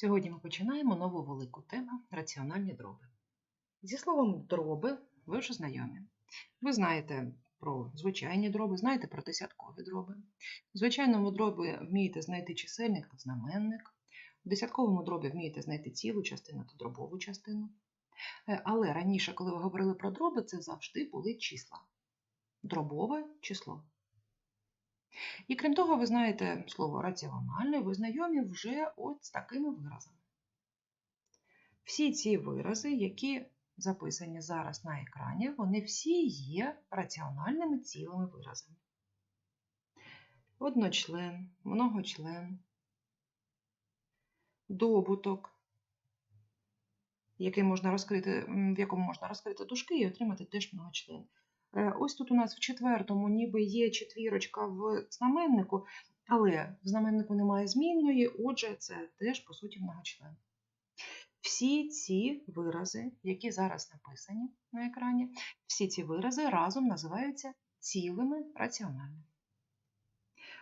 Сьогодні ми починаємо нову велику тему раціональні дроби. Зі словом дроби ви вже знайомі. Ви знаєте про звичайні дроби, знаєте про десяткові дроби. В звичайному дробі вмієте знайти чисельник та знаменник. В десятковому дробі вмієте знайти цілу частину та дробову частину. Е, Але раніше, коли ви говорили про дроби, це завжди були числа. Дробове число. І крім того, ви знаєте слово раціональне, ви знайомі вже от з такими виразами. Всі ці вирази, які записані зараз на екрані, вони всі є раціональними цілими виразами. Одночлен, многочлен, добуток, який можна розкрити, в якому можна розкрити дужки і отримати теж многочлен. Е, Ось тут у нас в четвертому ніби є четвірочка в знаменнику, але в знаменнику немає змінної, отже, це теж, по суті, многочлен. Всі ці вирази, які зараз написані на екрані, всі ці вирази разом називаються цілими раціональними.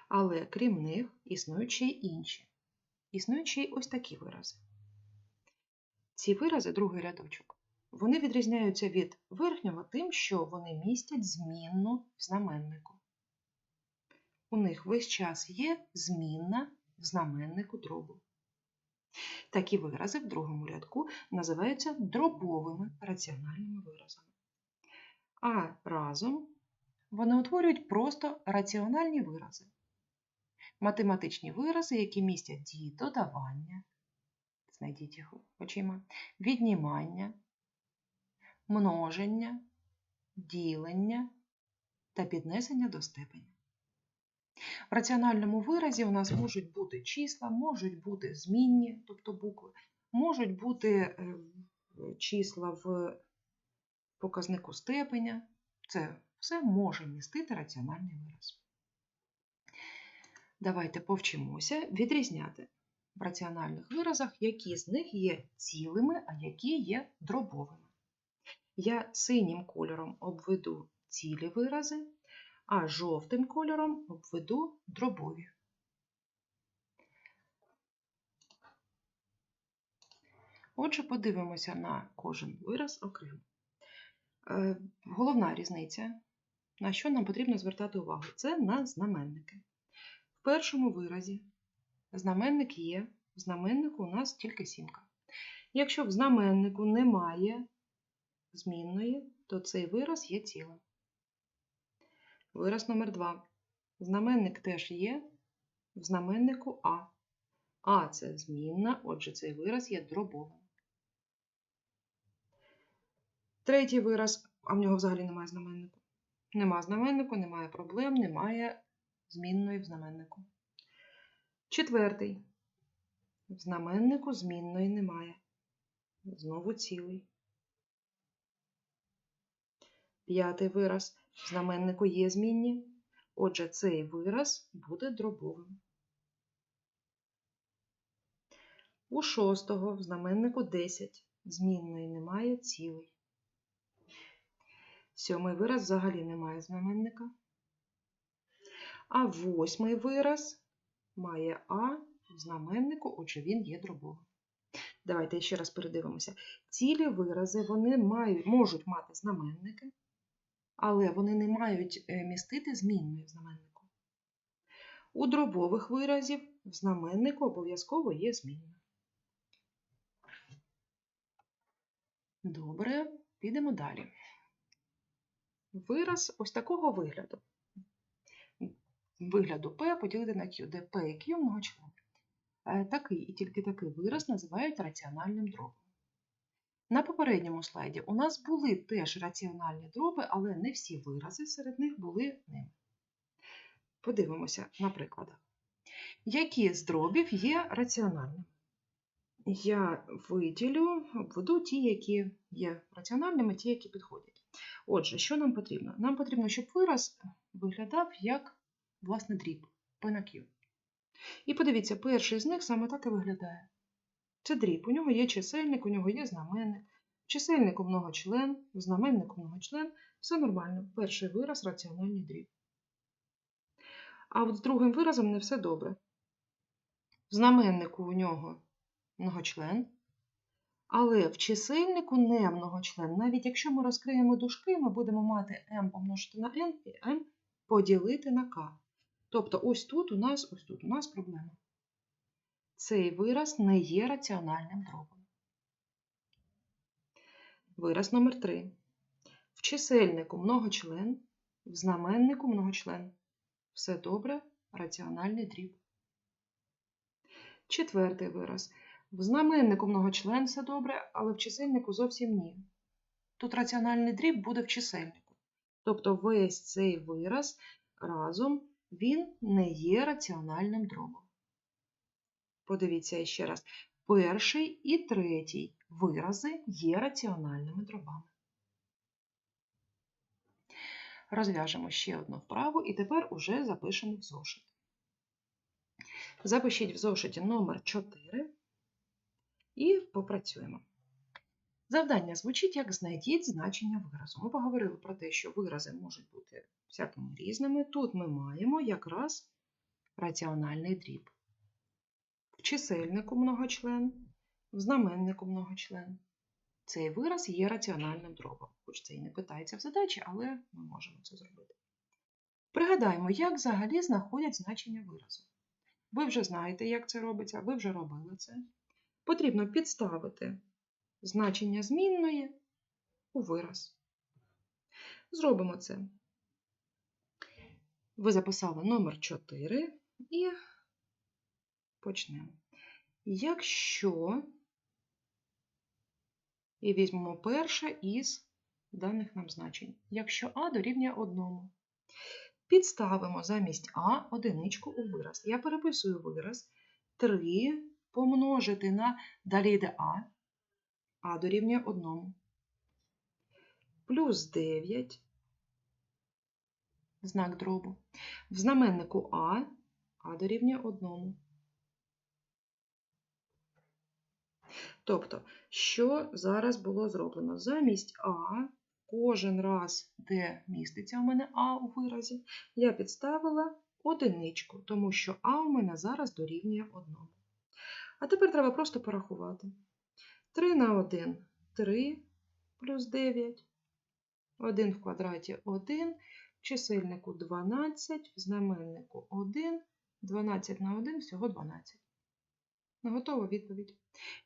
Але крім них існують ще й інші. Існують ще й ось такі вирази. Ці вирази, другий рядочок, вони відрізняються від верхнього тим, що вони містять змінну в знаменнику. У них весь час є змінна в знаменнику дробу. Такі вирази в другому рядку називаються дробовими раціональними виразами. А разом вони утворюють просто раціональні вирази. Математичні вирази, які містять дії додавання, знайдіть їх очима, віднімання, множення, ділення та піднесення до степені. В раціональному виразі у нас можуть бути числа, можуть бути змінні, тобто букви, можуть бути е, числа в показнику степеня. Це все може містити раціональний вираз. Давайте повчимося відрізняти в раціональних виразах, які з них є цілими, а які є дробовими. Я синім кольором обведу цілі вирази, а жовтим кольором обведу дробові. Отже, подивимося на кожен вираз окремо. Е, Головна різниця, на що нам потрібно звертати увагу, це на знаменники. В першому виразі знаменник є, в знаменнику у нас тільки сімка. Якщо в знаменнику немає змінної, то цей вираз є цілим. Вираз номер 2. Знаменник теж є в знаменнику А. А це змінна, отже, цей вираз є дробовим. Третій вираз, а в нього взагалі немає знаменнику. Нема знаменнику, немає проблем, немає змінної в знаменнику. Четвертий. В знаменнику змінної немає. Знову цілий. П'ятий вираз. В знаменнику є змінні. Отже, цей вираз буде дробовим. У шостого в знаменнику 10. Змінної немає цілий. Сьомий вираз взагалі немає знаменника. А восьмий вираз має А в знаменнику, отже, він є дробовим. Давайте ще раз передивимося. Цілі вирази вони мають, можуть мати знаменники, але вони не мають е, містити змінної в знаменнику. У дробових виразів в знаменнику обов'язково є змінна. Добре, підемо далі. Вираз ось такого вигляду. Вигляду P поділити на Q, де P і Q многочлени. Е, Такий і тільки такий вираз називають раціональним дробом. На попередньому слайді у нас були теж раціональні дроби, але не всі вирази серед них були ними. Подивимося на прикладах. Які з дробів є раціональними? Я виділю, обведу ті, які є раціональними, ті, які підходять. Отже, що нам потрібно? Нам потрібно, щоб вираз виглядав як власне дріб Q. І подивіться, перший з них саме так і виглядає. Це дріб. У нього є чисельник, у нього є знаменник. Чисельнику многочлен, знаменнику многочлен. Все нормально. Перший вираз раціональний дріб. А от з другим виразом не все добре. В знаменнику у нього многочлен. Але в чисельнику не многочлен. Навіть якщо ми розкриємо дужки, ми будемо мати m помножити на n і m поділити на k. Тобто ось тут у нас, ось тут у нас проблема. Цей вираз не є раціональним дробом. Вираз номер 3. В чисельнику многочлен, в знаменнику многочлен. Все добре, раціональний дріб. Четвертий вираз. В знаменнику многочлен все добре, але в чисельнику зовсім ні. Тут раціональний дріб буде в чисельнику. Тобто весь цей вираз разом він не є раціональним дробом. Подивіться ще раз. Перший і третій вирази є раціональними дробами. Розв'яжемо ще одну вправу і тепер уже запишемо в зошит. Запишіть в зошиті номер 4 і попрацюємо. Завдання звучить як знайдіть значення виразу. Ми поговорили про те, що вирази можуть бути всякими різними. Тут ми маємо якраз раціональний дріб. Чисельнику многочлен, в знаменнику многочлен. Цей вираз є раціональним дробом. Хоч це і не питається в задачі, але ми можемо це зробити. Пригадаємо, як взагалі знаходять значення виразу. Ви вже знаєте, як це робиться, ви вже робили це. Потрібно підставити значення змінної у вираз. Зробимо це. Ви записали номер 4 і почнемо. Якщо і візьмемо перше із даних нам значень. Якщо А дорівнює 1, підставимо замість А одиничку у вираз. Я переписую вираз 3 помножити на далі йде А, А дорівнює 1. Плюс 9, знак дробу. В знаменнику А, А дорівнює 1. Тобто, що зараз було зроблено? Замість А, кожен раз, де міститься у мене А у виразі, я підставила одиничку, тому що А у мене зараз дорівнює 1. А тепер треба просто порахувати. 3 на 1 3 плюс 9. 1 в квадраті 1, в чисельнику 12, в знаменнику 1, 12 на 1 всього 12. Ну, готова відповідь.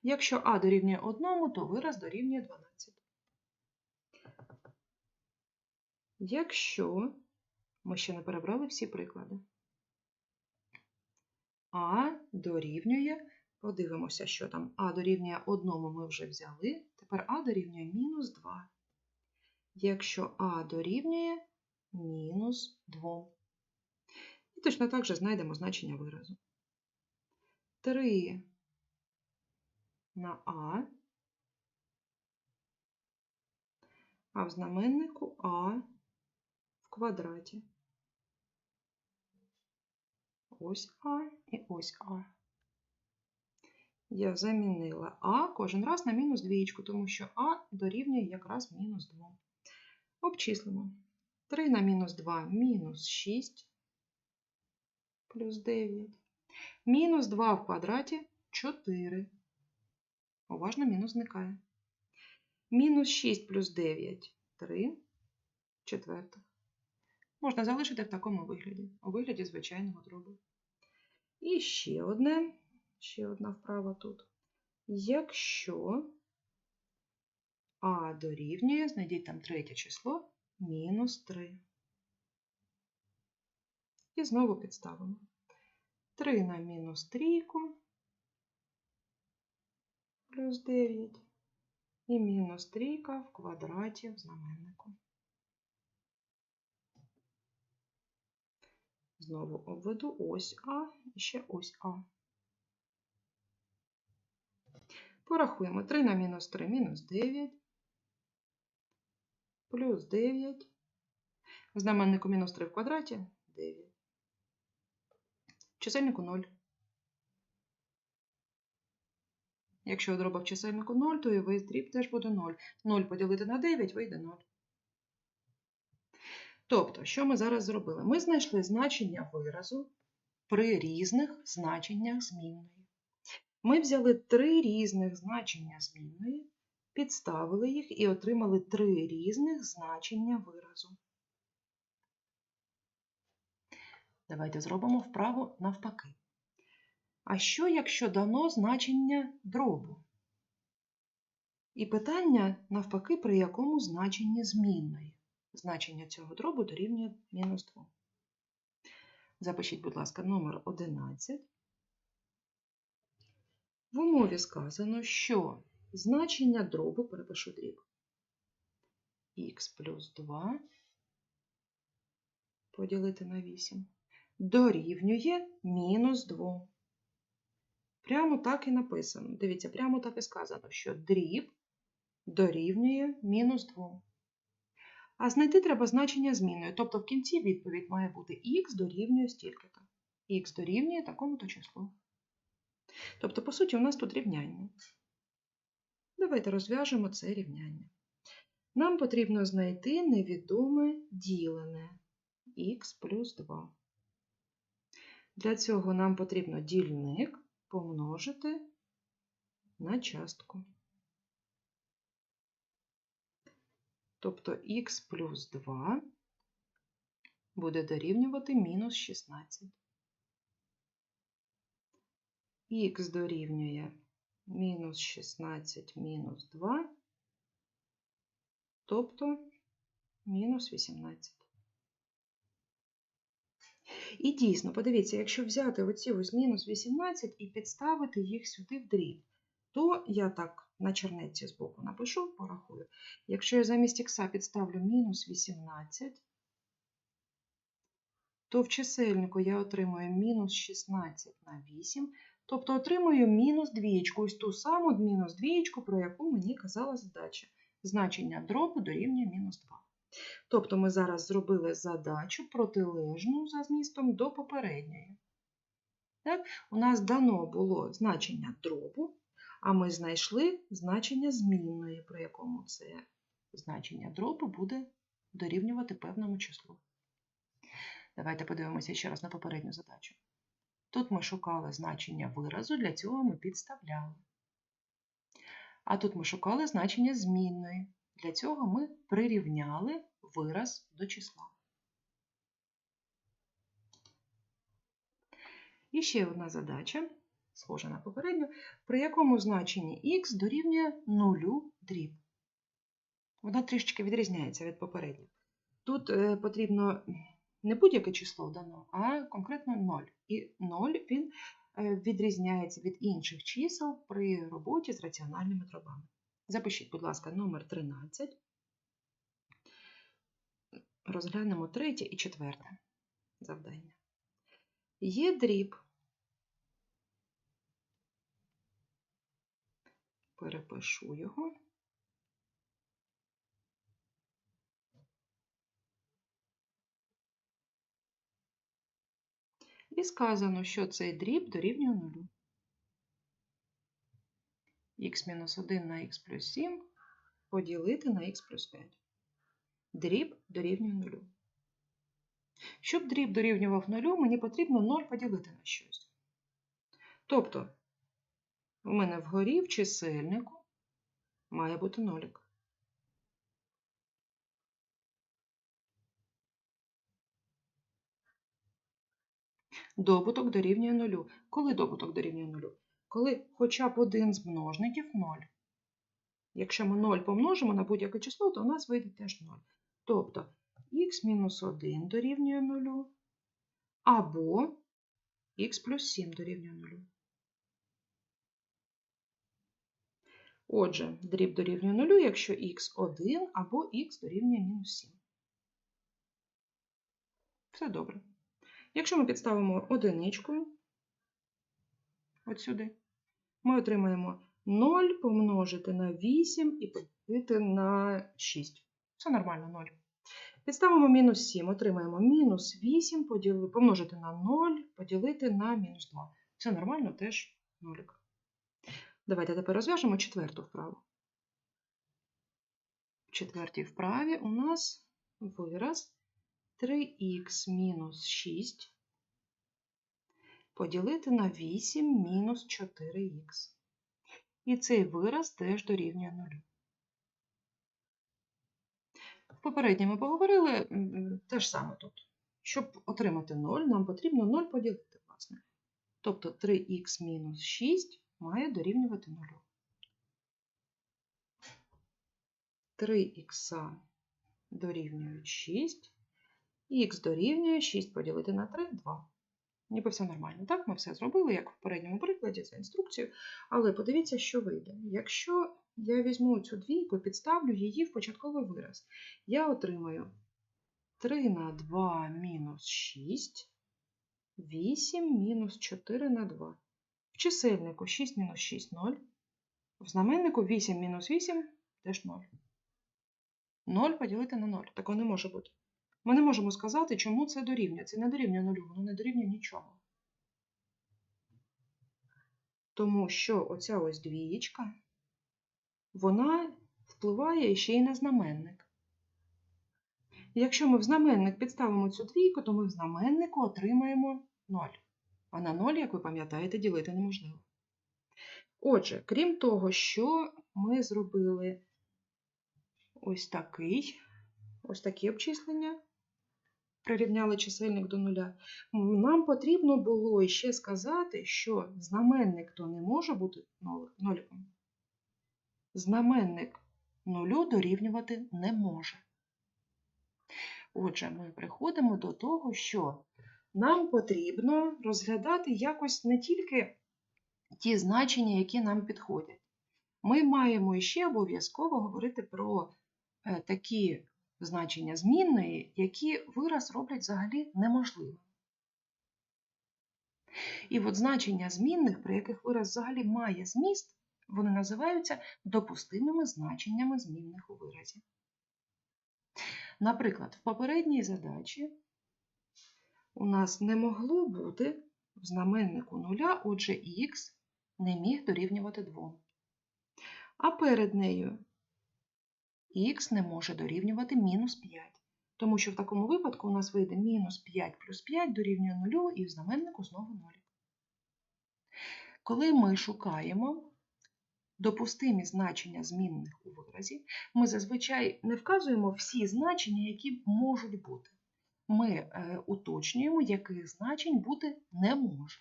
Якщо А дорівнює 1, то вираз дорівнює 12. Якщо ми ще не перебрали всі приклади. А дорівнює, подивимося, що там. А дорівнює 1 ми вже взяли. Тепер А дорівнює мінус 2. Якщо А дорівнює мінус 2. І точно так же знайдемо значення виразу. 3 на А, а в знаменнику А в квадраті. Ось А і ось А. Я замінила А кожен раз на мінус двічку, тому що А дорівнює якраз мінус 2. Обчислимо. 3 на мінус 2 мінус 6 плюс 9. Мінус 2 в квадраті 4. Уважно мінус зникає. Мінус 6 плюс 9 3 четвертих. Можна залишити в такому вигляді, у вигляді звичайного дробу. І ще одне, ще одна вправа тут. Якщо А дорівнює, знайдіть там третє число, мінус 3. І знову підставимо. 3 на мінус трійку плюс 9 і мінус трійка в квадраті в знаменнику. Знову обведу ось А і ще ось А. Порахуємо 3 на мінус 3 мінус 9, плюс 9. В знаменнику мінус 3 в квадраті 9. В чисельнику 0. Якщо дроба в чисельнику 0, то і весь дріб теж буде 0. 0 поділити на 9 вийде 0. Тобто, що ми зараз зробили? Ми знайшли значення виразу при різних значеннях змінної. Ми взяли три різних значення змінної, підставили їх і отримали три різних значення виразу. Давайте зробимо вправу навпаки. А що, якщо дано значення дробу? І питання навпаки, при якому значенні змінної. Значення цього дробу дорівнює мінус 2. Запишіть, будь ласка, номер 11. В умові сказано, що значення дробу, перепишу дріб, х плюс 2 поділити на 8 дорівнює мінус 2. Прямо так і написано. Дивіться, прямо так і сказано, що дріб дорівнює мінус 2. А знайти треба значення зміною. Тобто в кінці відповідь має бути х дорівнює стільки-то. х дорівнює такому-то числу. Тобто, по суті, у нас тут рівняння. Давайте розв'яжемо це рівняння. Нам потрібно знайти невідоме ділене х плюс 2. Для цього нам потрібно дільник помножити на частку. Тобто х плюс 2 буде дорівнювати мінус 16. х дорівнює мінус 16 мінус 2, тобто мінус 18. І дійсно, подивіться, якщо взяти оці ось мінус 18 і підставити їх сюди в дріб, то я так на чернетці збоку напишу, порахую. Якщо я замість х підставлю мінус 18, то в чисельнику я отримую мінус 16 на 8, тобто отримую мінус двієчку, ось ту саму мінус двієчку, про яку мені казала задача. Значення дробу дорівнює мінус 2. Тобто ми зараз зробили задачу протилежну за змістом до попередньої. Так? У нас дано було значення дробу, а ми знайшли значення змінної, при якому це значення дробу буде дорівнювати певному числу. Давайте подивимося ще раз на попередню задачу. Тут ми шукали значення виразу, для цього ми підставляли. А тут ми шукали значення змінної. Для цього ми прирівняли вираз до числа. І ще одна задача, схожа на попередню, при якому значенні х дорівнює 0 дріб. Вона трішечки відрізняється від попередньої. Тут е, потрібно не будь-яке число дано, а конкретно 0. І 0 він е, відрізняється від інших чисел при роботі з раціональними дробами. Запишіть, будь ласка, номер 13. Розглянемо третє і четверте завдання. Є дріб. Перепишу його. І сказано, що цей дріб дорівнює нулю. Х-1 на х плюс 7 поділити на х плюс 5. Дріб дорівнює нулю. Щоб дріб дорівнював нулю, мені потрібно 0 поділити на щось. Тобто, у мене вгорі в чисельнику має бути нолик. Добуток дорівнює нулю. Коли добуток дорівнює нулю? Коли хоча б один з множників 0. Якщо ми 0 помножимо на будь-яке число, то у нас вийде теж 0. Тобто х-1 дорівнює 0, або х плюс 7 дорівнює 0. Отже, дріб дорівнює 0, якщо х1 або х дорівнює мінус 7. Все добре. Якщо ми підставимо одиничку, от сюди, ми отримаємо 0 помножити на 8 і поділити на 6. Це нормально 0. Підставимо мінус 7, отримаємо мінус 8 поділи, помножити на 0, поділити на мінус 2. Це нормально теж 0. Давайте тепер розв'яжемо четверту вправу. В четвертій вправі у нас вираз 3х мінус 6 поділити на 8 мінус 4х. І цей вираз теж дорівнює 0. Попередньо ми поговорили те ж саме тут. Щоб отримати 0, нам потрібно 0 поділити, власне. Тобто 3х мінус 6 має дорівнювати 0. 3х дорівнюють 6. Х дорівнює 6 поділити на 3 2. Ніби все нормально. Так, ми все зробили, як в попередньому прикладі, за інструкцією. Але подивіться, що вийде. Якщо я візьму цю двійку підставлю її в початковий вираз, я отримаю 3 на 2 мінус 6, 8 мінус 4 на 2. В чисельнику 6 мінус 6 0. В знаменнику 8 мінус 8 теж 0. 0 поділити на 0. Такого не може бути. Ми не можемо сказати, чому це дорівнює. Це не дорівнює нулю, воно не дорівнює нічого. Тому що оця ось двієчка, вона впливає ще й на знаменник. Якщо ми в знаменник підставимо цю двійку, то ми в знаменнику отримаємо 0. А на 0, як ви пам'ятаєте, ділити неможливо. Отже, крім того, що ми зробили ось такий, ось такі обчислення, прирівняли чисельник до нуля, нам потрібно було ще сказати, що знаменник то не може бути ноликом. Знаменник нулю дорівнювати не може. Отже, ми приходимо до того, що нам потрібно розглядати якось не тільки ті значення, які нам підходять. Ми маємо ще обов'язково говорити про е, такі значення змінної, які вираз роблять взагалі неможливим. І от значення змінних, при яких вираз взагалі має зміст, вони називаються допустимими значеннями змінних у виразі. Наприклад, в попередній задачі у нас не могло бути в знаменнику нуля, отже, х не міг дорівнювати 2. А перед нею х не може дорівнювати мінус 5. Тому що в такому випадку у нас вийде мінус 5 плюс 5 дорівнює 0 і в знаменнику знову 0. Коли ми шукаємо допустимі значення змінних у виразі, ми зазвичай не вказуємо всі значення, які можуть бути. Ми е, уточнюємо, яких значень бути не може.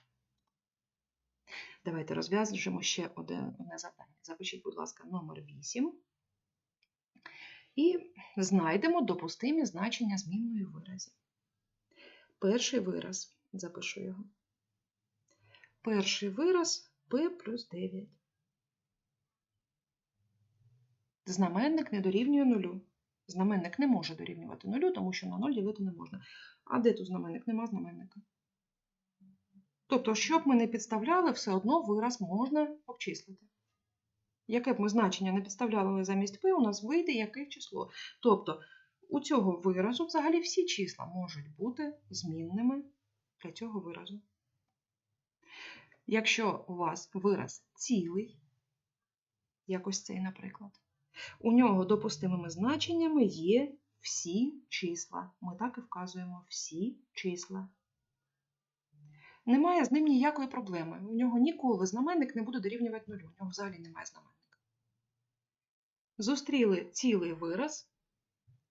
Давайте розв'яжемо ще одне, завдання. Запишіть, будь ласка, номер 8. І знайдемо допустимі значення змінної у виразі. Перший вираз, запишу його. Перший вираз p плюс 9. Знаменник не дорівнює нулю. Знаменник не може дорівнювати нулю, тому що на 0 ділити не можна. А де тут знаменник? Нема знаменника. Тобто, щоб ми не підставляли, все одно вираз можна обчислити. Яке б ми значення не підставляли замість p, у нас вийде яке число. Тобто, у цього виразу взагалі всі числа можуть бути змінними для цього виразу. Якщо у вас вираз цілий, як ось цей, наприклад, у нього допустимими значеннями є всі числа. Ми так і вказуємо всі числа. Немає з ним ніякої проблеми. У нього ніколи знаменник не буде дорівнювати нулю. У нього взагалі немає знаменника. Зустріли цілий вираз.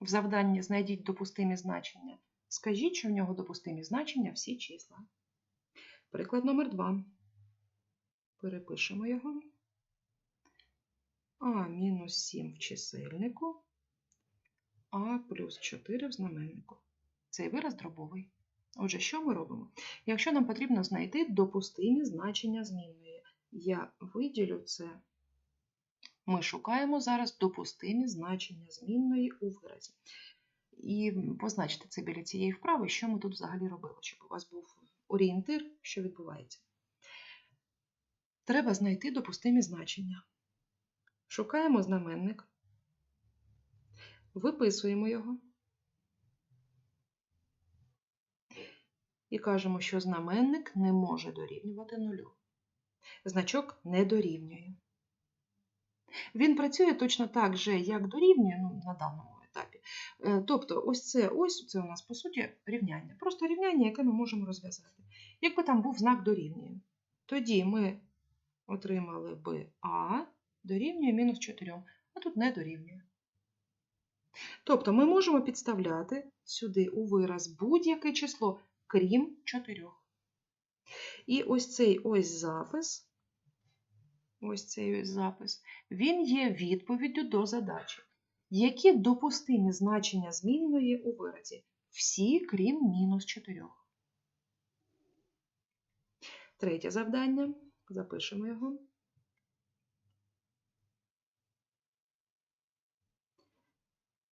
В завданні знайдіть допустимі значення. Скажіть, що в нього допустимі значення всі числа. Приклад номер 2. Перепишемо його. А мінус 7 в чисельнику, А плюс 4 в знаменнику. Цей вираз дробовий. Отже, що ми робимо? Якщо нам потрібно знайти допустимі значення змінної, я виділю це. Ми шукаємо зараз допустимі значення змінної у виразі. І позначте це біля цієї вправи, що ми тут взагалі робили, щоб у вас був орієнтир, що відбувається. Треба знайти допустимі значення. Шукаємо знаменник, виписуємо його і кажемо, що знаменник не може дорівнювати нулю. Значок не дорівнює. Він працює точно так же, як дорівнює ну, на даному етапі, Е, Тобто, ось це ось це у нас по суті рівняння. Просто рівняння, яке ми можемо розв'язати. Якби там був знак дорівнює, тоді ми отримали би А дорівнює мінус 4, а тут не дорівнює. Тобто ми можемо підставляти сюди у вираз будь-яке число, крім 4. І ось цей ось запис, ось цей ось запис, він є відповіддю до задачі. Які допустимі значення змінної у виразі? Всі, крім мінус 4. Третє завдання. Запишемо його.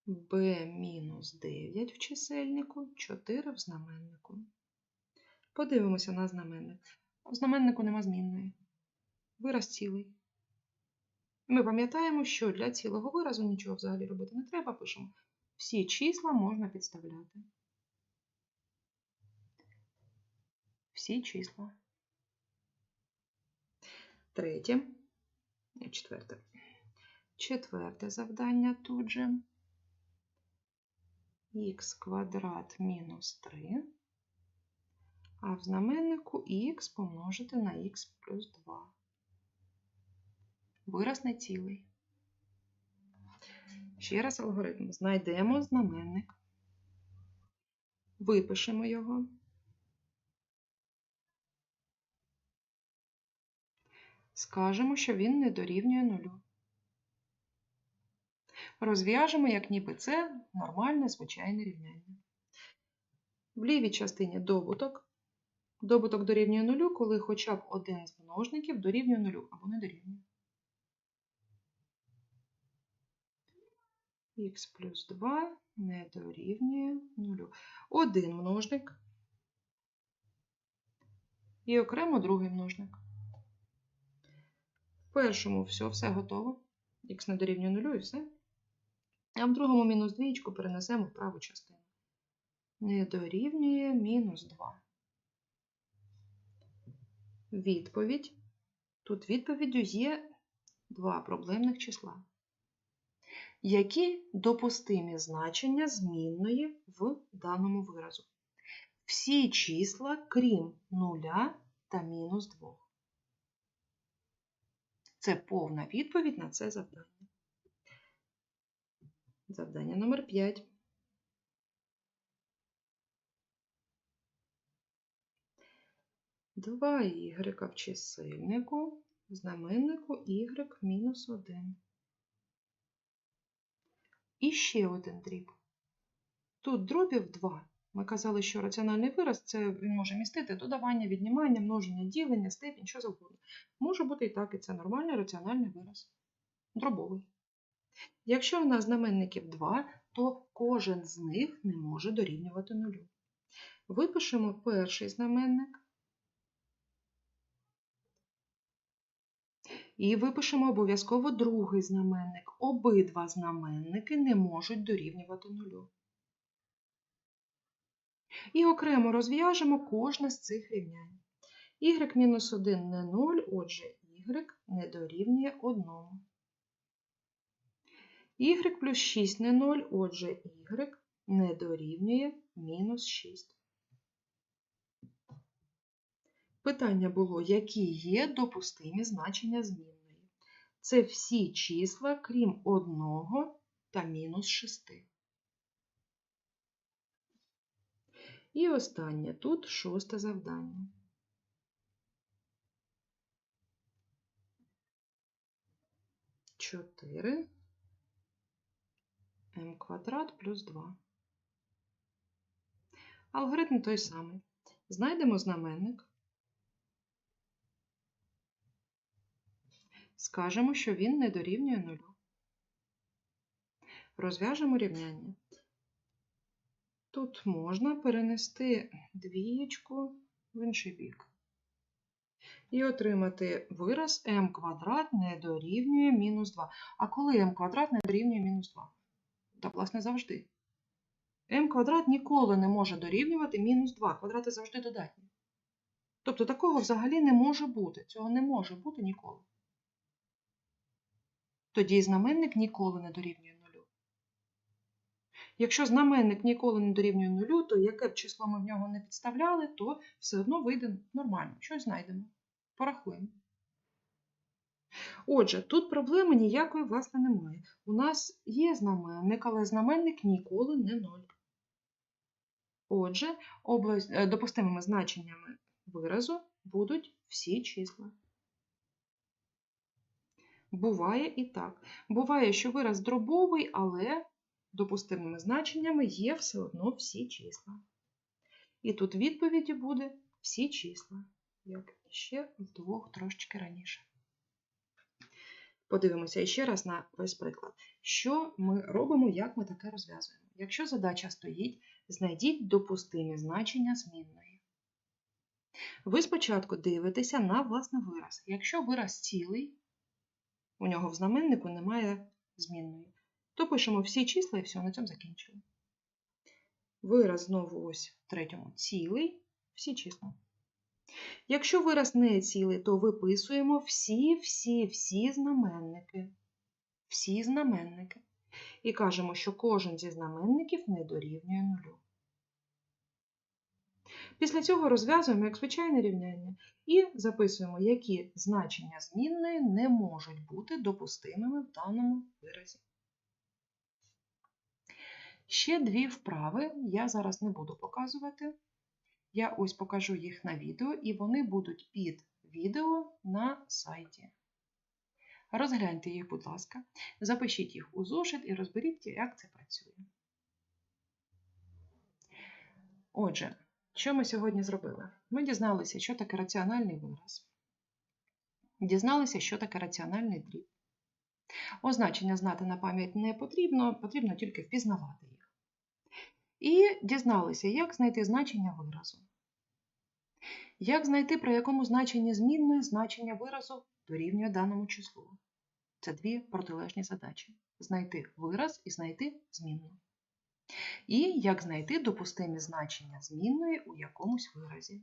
B мінус 9 в чисельнику, 4 в знаменнику. Подивимося на знаменник. В знаменнику нема змінної. Вираз цілий. Ми пам'ятаємо, що для цілого виразу нічого взагалі робити не треба. Пишемо. Всі числа можна підставляти. Всі числа. Третє. Четверте. Четверте завдання тут же. Х квадрат мінус 3, а в знаменнику х помножити на х плюс 2. Вираз не цілий. Ще раз алгоритм. Знайдемо знаменник, випишемо його. Скажемо, що він не дорівнює нулю. Розв'яжемо, як ніби це нормальне звичайне рівняння. В лівій частині добуток. Добуток дорівнює нулю, коли хоча б один з множників дорівнює нулю або не дорівнює. х плюс 2 не дорівнює нулю. Один множник і окремо другий множник. В першому все, все готово. Х не дорівнює нулю і все. А в другому мінус двічку перенесемо в праву частину. Не дорівнює мінус 2. Відповідь. Тут відповіддю є два проблемних числа. Які допустимі значення змінної в даному виразу? Всі числа, крім 0 та мінус 2. Це повна відповідь на це завдання. Завдання номер 5. Два ігрека в чисельнику, в знаменнику y мінус 1. І ще один дріб. Тут дробів 2. Ми казали, що раціональний вираз це він може містити додавання, віднімання, множення, ділення, степінь, що завгодно. Може бути і так, і це нормальний раціональний вираз. Дробовий. Якщо в нас знаменників 2, то кожен з них не може дорівнювати нулю. Випишемо перший знаменник і випишемо обов'язково другий знаменник. Обидва знаменники не можуть дорівнювати нулю. І окремо розв'яжемо кожне з цих рівнянь. y-1 не 0, отже, y не дорівнює 1. Y плюс 6 не 0, отже, y не дорівнює мінус 6. Питання було, які є допустимі значення змінної. Це всі числа, крім 1 та мінус 6. І останнє тут шосте завдання. Чотири м квадрат плюс 2. Алгоритм той самий. Знайдемо знаменник. Скажемо, що він не дорівнює нулю. Розв'яжемо рівняння. Тут можна перенести двієчку в інший бік. І отримати вираз m квадрат не дорівнює мінус 2. А коли m квадрат не дорівнює мінус 2? Та, власне, завжди. m квадрат ніколи не може дорівнювати мінус 2. Квадрати завжди додатні. Тобто такого взагалі не може бути. Цього не може бути ніколи. Тоді знаменник ніколи не дорівнює нулю. Якщо знаменник ніколи не дорівнює нулю, то яке б число ми в нього не підставляли, то все одно вийде нормально. Щось знайдемо. Порахуємо. Отже, тут проблеми ніякої, власне, немає. У нас є знаменник, але знаменник ніколи не 0. Отже, е, допустимими значеннями виразу будуть всі числа. Буває і так. Буває, що вираз дробовий, але допустимими значеннями є все одно всі числа. І тут відповіді буде всі числа, як ще вдвох трошечки раніше. Подивимося ще раз на весь приклад. Що ми робимо, як ми таке розв'язуємо? Якщо задача стоїть, знайдіть допустимі значення змінної. Ви спочатку дивитеся на власне вираз. Якщо вираз цілий, у нього в знаменнику немає змінної, то пишемо всі числа і все, на цьому закінчили. Вираз знову ось в третьому цілий, всі числа. Якщо вираз не цілий, то виписуємо всі-всі-всі знаменники. Всі знаменники. І кажемо, що кожен зі знаменників не дорівнює нулю. Після цього розв'язуємо як звичайне рівняння і записуємо, які значення змінної не можуть бути допустимими в даному виразі. Ще дві вправи я зараз не буду показувати. Я ось покажу їх на відео, і вони будуть під відео на сайті. Розгляньте їх, будь ласка, запишіть їх у зошит і розберіть, як це працює. Отже, що ми сьогодні зробили? Ми дізналися, що таке раціональний вираз. Дізналися, що таке раціональний дріб. Означення знати на пам'ять не потрібно, потрібно тільки впізнавати їх. І дізналися, як знайти значення виразу. Як знайти, при якому значенні змінної значення виразу дорівнює даному числу. Це дві протилежні задачі: знайти вираз і знайти змінну. І як знайти допустимі значення змінної у якомусь виразі.